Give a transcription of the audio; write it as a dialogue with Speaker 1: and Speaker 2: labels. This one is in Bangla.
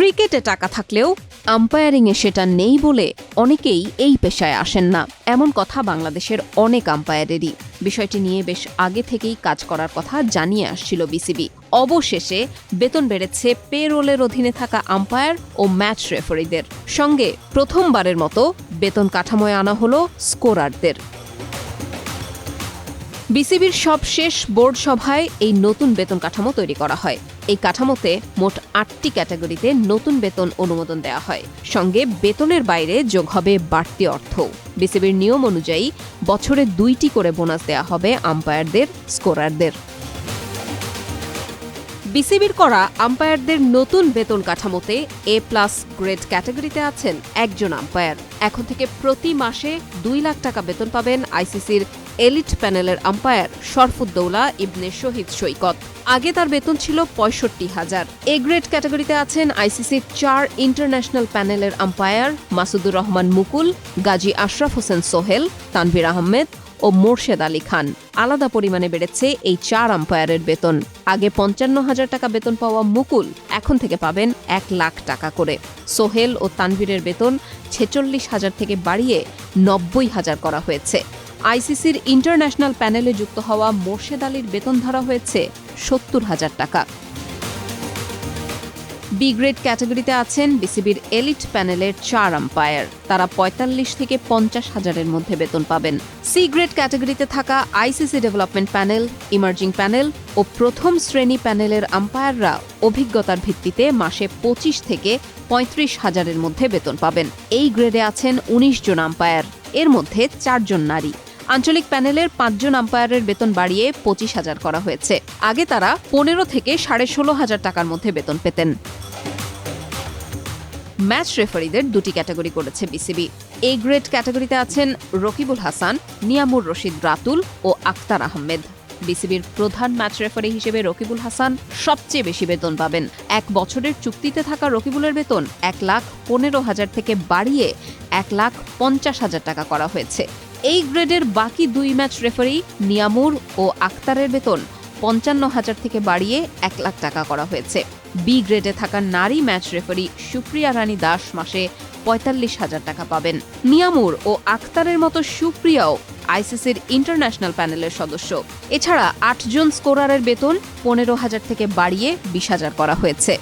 Speaker 1: ক্রিকেটে টাকা থাকলেও আম্পায়ারিংয়ে সেটা নেই বলে অনেকেই এই পেশায় আসেন না। এমন কথা বাংলাদেশের অনেক আম্পায়ারেরই। বিষয়টি নিয়ে বেশ আগে থেকেই কাজ করার কথা জানিয়ে আসছিল বিসিবি। অবশেষে বেতন বেড়েছে পে রোলের অধীনে থাকা আম্পায়ার ও ম্যাচ রেফারিদের। সঙ্গে প্রথমবারের মতো বেতন কাঠামোয় আনা হলো স্কোরারদের। বিসিবির সব শেষ বোর্ড সভায় এই নতুন বেতন কাঠামো তৈরি করা হয়। এই কাঠামোতে মোট আটটি ক্যাটাগরিতে নতুন বেতন অনুমোদন দেওয়া হয়। সঙ্গে বেতনের বাইরে যোগ হবে বাড়তি অর্থ। বিসিবির নিয়ম অনুযায়ী বছরে দুইটি করে বোনাস দেওয়া হবে আম্পায়ারদের, স্কোরারদের। বিসিবির করা আম্পায়ারদের নতুন বেতন কাঠামোতে এ প্লাস গ্রেড ক্যাটাগরিতে আছেন একজন আম্পায়ার। এখন থেকে প্রতি মাসে দুই লাখ টাকা বেতন পাবেন আইসিসির এলিট প্যানেলের আম্পায়ার শরফুদ্দৌলা ইবনে শহীদ সৈকত। আগে তার বেতন ছিল পঁয়ষট্টি হাজার। এ গ্রেড ক্যাটাগরিতে আছেন আইসিসির চার ইন্টারন্যাশনাল প্যানেলের আম্পায়ার মাসুদুর রহমান মুকুল, গাজী আশরাফ হোসেন সোহেল, তানভীর আহমেদ ও মোর্শেদ আলী খান। আলাদা পরিমাণে বেড়েছে এই চার আম্পায়ারের বেতন। আগে পঞ্চান্ন হাজার টাকা বেতন পাওয়া মুকুল এখন থেকে পাবেন এক লাখ টাকা করে। সোহেল ও তানভীরের বেতন ছেচল্লিশ হাজার থেকে বাড়িয়ে নব্বই হাজার করা হয়েছে। আইসিসির ইন্টারন্যাশনাল প্যানেলে যুক্ত হওয়া মোর্শেদ আলীর বেতন ধরা হয়েছে সত্তর হাজার টাকা। বি গ্রেড ক্যাটাগরিতে আছেন বিসিবির এলিট প্যানেলের চার আম্পায়ার। তারা পঁয়তাল্লিশ থেকে পঞ্চাশ হাজারের মধ্যে বেতন পাবেন। সি গ্রেড ক্যাটাগরিতে থাকা ICC development panel, emerging panel ও প্রথম শ্রেণি প্যানেলের আম্পায়াররা অভিজ্ঞতার ভিত্তিতে মাসে পঁচিশ থেকে পঁয়ত্রিশ হাজারের মধ্যে বেতন পাবেন। এই গ্রেডে আছেন উনিশ জন আম্পায়ার। এর মধ্যে চারজন নারী। আঞ্চলিক প্যানেলের পাঁচজন আম্পায়ারের বেতন বাড়িয়ে পঁচিশ হাজার করা হয়েছে। আগে তারা পনেরো থেকে সাড়ে ষোলো হাজার টাকার মধ্যে বেতন পেতেন। ম্যাচ রেফারিদের দুটি ক্যাটাগরি করেছে বিসিবি। এ গ্রেড ক্যাটাগরিতে আছেন রকিবুল হাসান, নিয়ামুর রশিদ রাতুল ও আক্তার আহমেদ। বিসিবির প্রধান ম্যাচ রেফারি হিসেবে রকিবুল হাসান সবচেয়ে বেশি বেতন পাবেন। এক বছরের চুক্তিতে থাকা রকিবুলের বেতন এক লাখ পনেরো হাজার থেকে বাড়িয়ে এক লাখ পঞ্চাশ হাজার টাকা করা হয়েছে। এই গ্রেডের বাকি দুই ম্যাচ রেফারি নিয়ামুর ও আক্তারের বেতন পঞ্চান্ন হাজার থেকে বাড়িয়ে এক লাখ টাকা করা হয়েছে। বি গ্রেডে থাকা নারী ম্যাচ রেফারি সুপ্রিয়া রানী দাস মাসে পঁয়তাল্লিশ হাজার টাকা পাবেন। নিয়ামুর ও আক্তারের মতো সুপ্রিয়াও আইসিসির ইন্টারন্যাশনাল প্যানেলের সদস্য। এছাড়া আটজন স্কোরারের বেতন পনেরো হাজার থেকে বাড়িয়ে বিশ হাজার করা হয়েছে।